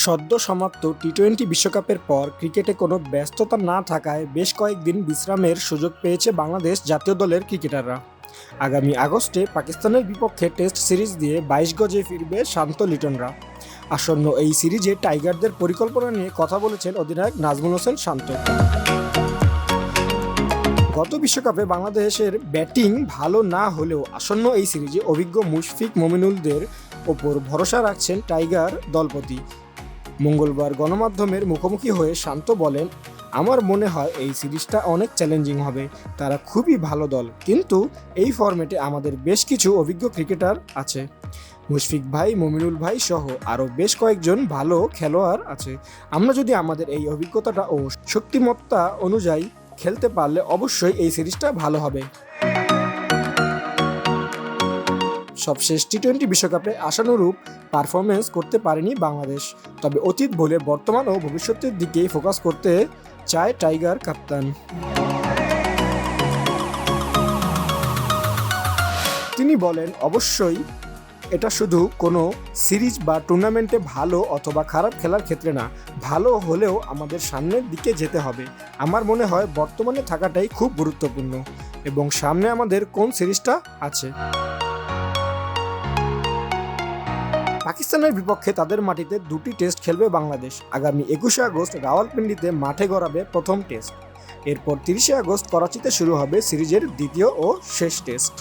সদ্য সমাপ্ত T twenty বিশ্বকাপের পর ক্রিকেটে কোনো ব্যস্ততা না থাকায় বেশ কয়েকদিন বিশ্রামের সুযোগ পেয়েছে বাংলাদেশ জাতীয় দলের ক্রিকেটাররা। আগামী আগস্টে পাকিস্তানের বিপক্ষে টেস্ট সিরিজ দিয়ে বাইশ গজে ফিরবে শান্ত লিটনরা। আসন্ন এই সিরিজে টাইগারদের পরিকল্পনা নিয়ে কথা বলেছেন অধিনায়ক নাজমুল হোসেন শান্ত। গত বিশ্বকাপে বাংলাদেশের ব্যাটিং ভালো না হলেও আসন্ন এই সিরিজে অভিজ্ঞ মুশফিক মমিনুলদের ওপর ভরসা রাখছেন টাইগার দলপতি। মঙ্গলবার গণমাধ্যমের মুখোমুখি হয়ে শান্ত বলেন, আমার মনে হয় এই সিরিজটা অনেক চ্যালেঞ্জিং হবে। তারা খুবই ভালো দল। কিন্তু এই ফরম্যাটে আমাদের বেশ কিছু অভিজ্ঞ ক্রিকেটার আছে। মুশফিক ভাই, মমিনুল ভাই সহ আরও বেশ কয়েকজন ভালো খেলোয়াড় আছে। আমরা যদি আমাদের এই অভিজ্ঞতাটা ও শক্তিমত্তা অনুযায়ী খেলতে পারলে অবশ্যই এই সিরিজটা ভালো হবে। সবশেষ টি টোয়েন্টি বিশ্বকাপে আশানুরূপ পারফরমেন্স করতে পারেনি বাংলাদেশ। তবে অতীত বলে বর্তমান ও ভবিষ্যতের দিকেই ফোকাস করতে চায় টাইগার কাপ্তান তিনি বলেন, অবশ্যই এটা শুধু কোনো সিরিজ বা টুর্নামেন্টে ভালো অথবা খারাপ খেলার ক্ষেত্রে না, ভালো হলেও আমাদের সামনের দিকে যেতে হবে। আমার মনে হয় বর্তমানে থাকাটাই খুব গুরুত্বপূর্ণ এবং সামনে আমাদের কোন সিরিজটা আছে? পাকিস্তানের বিপক্ষে তাদের মাটিতে দুটি টেস্ট খেলবে বাংলাদেশ। আগামী একুশে আগস্ট রাওয়ালপিন্ডিতে মাঠে গড়াবে প্রথম টেস্ট। এরপর তিরিশে আগস্ট করাচিতে শুরু হবে সিরিজের দ্বিতীয় ও শেষ টেস্ট।